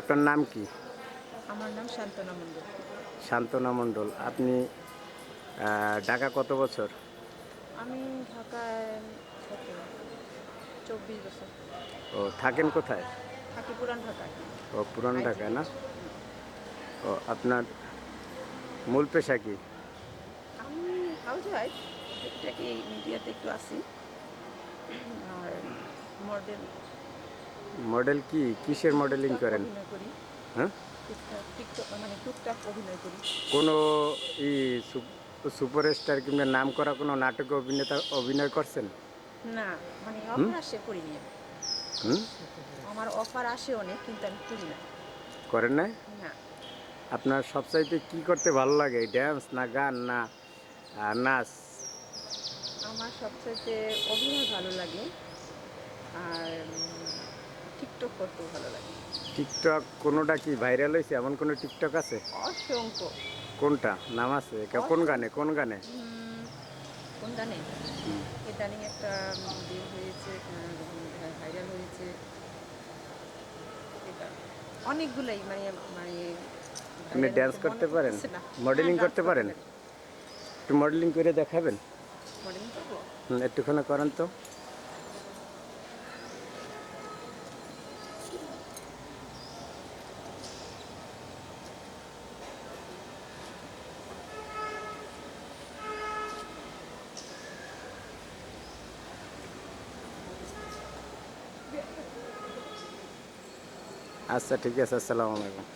আপনার নাম কি? আমার নাম শান্তনা মণ্ডল। শান্তনা মণ্ডল আপনি ঢাকা কত বছর? আমি ঢাকায় চব্বিশ বছর। ও থাকেন কোথায়? থাকি পুরান ঢাকায়। ও পুরান ঢাকায় না? ও আপনার মূল পেশা কি? আমি হাউস ওয়াইফ মিডিয়াতে একটু আসি আর মডেল। মডেল কি? কিসের মডেলিং করেন? হ্যাঁ? মানে কোনো ই সুপারস্টার কিংবা নাম করা কোনো নাটকে অভিনেতা অভিনয় করছেন? না মানে অফার আসে করিনি হুম? আমার অফার আসে অনেক কিন্তু আমি করি না। করেন না। আপনার সবচাইতে কি করতে ভালো লাগে? ড্যান্স না গান না নাচ? আমার সবচেয়ে অভিনয় ভালো লাগে টিকটক করতেও ভালো লাগে। টিকটক কোনোটা কি ভাইরাল হয়েছে এমন কোনো টিকটক আছে? অসংখ্য। কোনটা? নাম আছে? কোন গানে? কোন গানে? কোন গানে? ইদানিং একটা ভিডিও হয়েছে ভাইরাল হয়েছে। অনেকগুলাই মানে মানে আপনি ড্যান্স করতে পারেন? মডেলিং হ্যাঁ, করতে পারেন? একটু মডেলিং করে দেখাবেন? মডেলিং করব? একটুখানি করেন তো। আচ্ছা ঠিক আছে আসসালামু আলাইকুম।